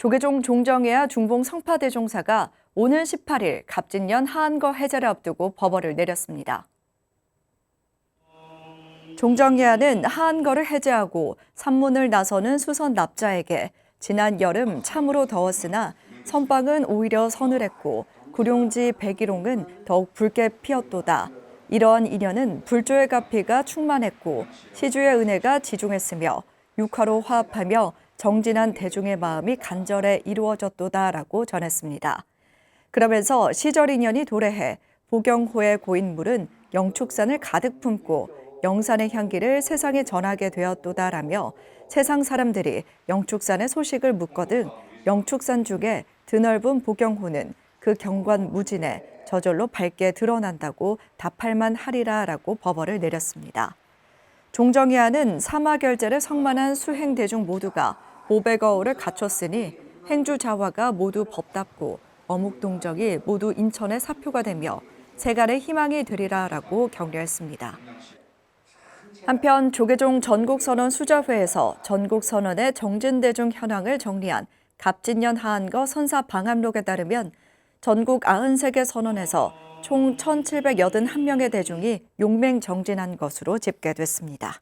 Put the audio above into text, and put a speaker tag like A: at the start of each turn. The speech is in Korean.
A: 조계종 종정회와 중봉 성파대종사가 오는 18일 갑진년 하한거 해제를 앞두고 법원을 내렸습니다. 종정회와는 하한거를 해제하고 산문을 나서는 수선 납자에게 지난 여름 참으로 더웠으나 선방은 오히려 서늘했고 구룡지 백일홍은 더욱 붉게 피었도다. 이러한 인연은 불조의 가피가 충만했고 시주의 은혜가 지중했으며 육화로 화합하며 정진한 대중의 마음이 간절해 이루어졌도다라고 전했습니다. 그러면서 시절 인연이 도래해 보경호의 고인물은 영축산을 가득 품고 영산의 향기를 세상에 전하게 되었도다라며 세상 사람들이 영축산의 소식을 묻거든 영축산 중에 드넓은 보경호는 그 경관 무진에 저절로 밝게 드러난다고 답할만 하리라라고 법원을 내렸습니다. 종정회와는 사마 결제를 성만한 수행 대중 모두가 보배거울을 갖췄으니 행주 자화가 모두 법답고 어묵동정이 모두 인천의 사표가 되며 세간의 희망이 되리라라고 격려했습니다. 한편 조계종 전국선언 수자회에서 전국선언의 정진대중 현황을 정리한 갑진년 하한거 선사 방암록에 따르면 전국 93개 선언에서 총 1,781명의 대중이 용맹 정진한 것으로 집계됐습니다.